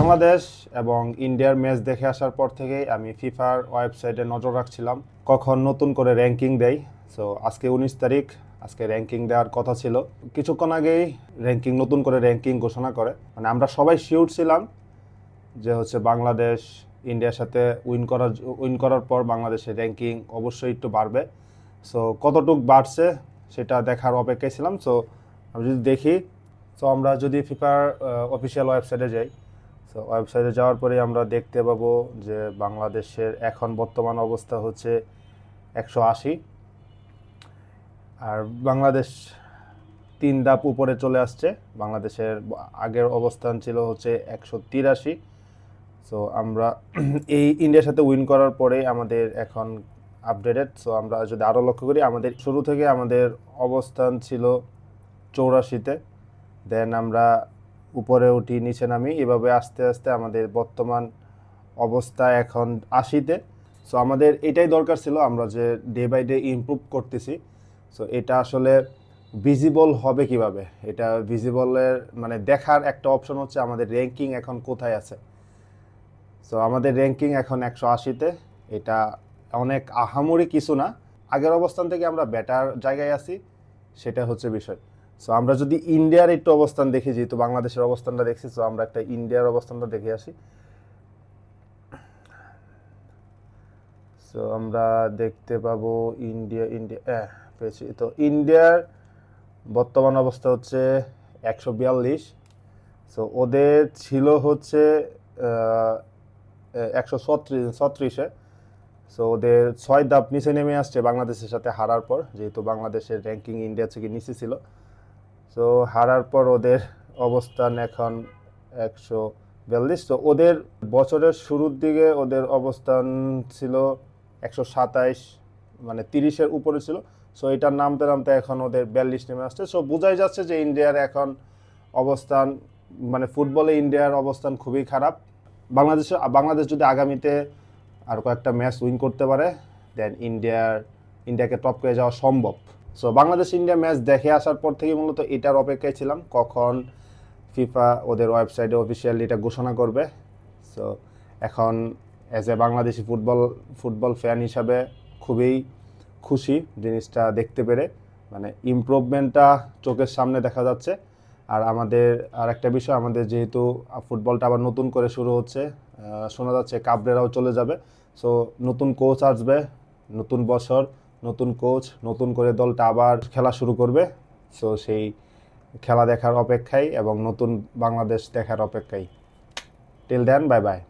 বাংলাদেশ এবং ইন্ডিয়ার ম্যাচ দেখে আসার পর থেকেই আমি ফিফার ওয়েবসাইটে নজর রাখছিলাম। কখন নতুন করে র্যাঙ্কিং দেয় সো আজকে উনিশ তারিখ। আজকে র্যাঙ্কিং দেওয়ার কথা ছিল। কিছুক্ষণ আগেই র্যাঙ্কিং নতুন করে র্যাঙ্কিং ঘোষণা করে। মানে আমরা সবাই শিওর ছিলাম যে হচ্ছে বাংলাদেশ ইন্ডিয়ার সাথে উইন করার উইন করার পর বাংলাদেশের র্যাঙ্কিং অবশ্যই একটু বাড়বে। সো কতটুক বাড়ছে সেটা দেখার অপেক্ষায় ছিলাম। সো আমি যদি দেখি সো আমরা যদি ফিফার অফিসিয়াল ওয়েবসাইটে যাই সো ওয়েবসাইটে যাওয়ার পরে আমরা দেখতে পাবো যে বাংলাদেশের এখন বর্তমান অবস্থা হচ্ছে একশো আশি। আর বাংলাদেশ তিন ধাপ উপরে চলে আসছে। বাংলাদেশের আগের অবস্থান ছিল হচ্ছে একশো তিরাশি। সো আমরা এই ইন্ডিয়ার সাথে উইন করার পরে আমাদের এখন আপডেটেড সো আমরা যদি আরও লক্ষ্য করি, আমাদের শুরু থেকে আমাদের অবস্থান ছিল চৌরাশিতে। দেন আমরা উপরে উঠি, নিচে নামি, এভাবে আস্তে আস্তে আমাদের বর্তমান অবস্থা এখন আশিতে। সো আমাদের এটাই দরকার ছিল আমরা যে ডে বাই ডে ইমপ্রুভ করতেছি। সো এটা আসলে ভিজিবল হবে কীভাবে? এটা ভিজিবলের মানে দেখার একটা অপশন হচ্ছে আমাদের র্যাঙ্কিং এখন কোথায় আছে। সো আমাদের র্যাঙ্কিং এখন একশো আশিতে। এটা অনেক আহামরি কিছু না। আগের অবস্থান থেকে আমরা বেটার জায়গায় আছি, সেটা হচ্ছে বিষয়। সো আমরা যদি ইন্ডিয়ার একটু অবস্থান দেখি, যেহেতু বাংলাদেশের অবস্থানটা দেখছি সো আমরা একটা ইন্ডিয়ার অবস্থানটা দেখে আসি। সো আমরা দেখতে পাবো ইন্ডিয়া ইন্ডিয়া হ্যাঁ পেয়েছি। তো ইন্ডিয়ার বর্তমান অবস্থা হচ্ছে একশো বিয়াল্লিশ। সো ওদের ছিল হচ্ছে একশো ছত্রিশ, ছত্রিশে। সো ওদের ছয় ধাপ নিচে নেমে আসছে বাংলাদেশের সাথে হারার পর, যেহেতু বাংলাদেশের র্যাঙ্কিং ইন্ডিয়া থেকে নিচে ছিল। সো হারার পর ওদের অবস্থান এখন একশো বিয়াল্লিশ। তো ওদের বছরের শুরুর দিকে ওদের অবস্থান ছিল একশো সাতাইশ মানে তিরিশের উপরে ছিল। সো এটার নামতে নামতে এখন ওদের বিয়াল্লিশ নেমে আসছে। সো বোঝাই যাচ্ছে যে ইন্ডিয়ার এখন অবস্থান মানে ফুটবলে ইন্ডিয়ার অবস্থান খুবই খারাপ। বাংলাদেশে, বাংলাদেশ যদি আগামীতে আর কয়েকটা ম্যাচ উইন করতে পারে দেন ইন্ডিয়ার, ইন্ডিয়াকে টপ করে যাওয়া সম্ভব। সো বাংলাদেশ ইন্ডিয়া ম্যাচ দেখে আসার পর থেকে মূলত এটার অপেক্ষায় ছিলাম, কখন ফিফা ওদের ওয়েবসাইটে অফিসিয়ালি এটা ঘোষণা করবে। সো এখন as a Bangladeshi football football fan হিসাবে খুবই খুশি জিনিসটা দেখতে পেরে। মানে ইমপ্রুভমেন্টটা চোখের সামনে দেখা যাচ্ছে। আর আমাদের আর একটা বিষয়, আমাদের যেহেতু ফুটবলটা আবার নতুন করে শুরু হচ্ছে শোনা যাচ্ছে কাবরেরাও চলে যাবে। সো নতুন কোচ আসবে, নতুন বছর নতুন কোচ নতুন করে দলটা আবার খেলা শুরু করবে। সো সেই খেলা দেখার অপেক্ষায় এবং নতুন বাংলাদেশ দেখার অপেক্ষায়। Till then bye bye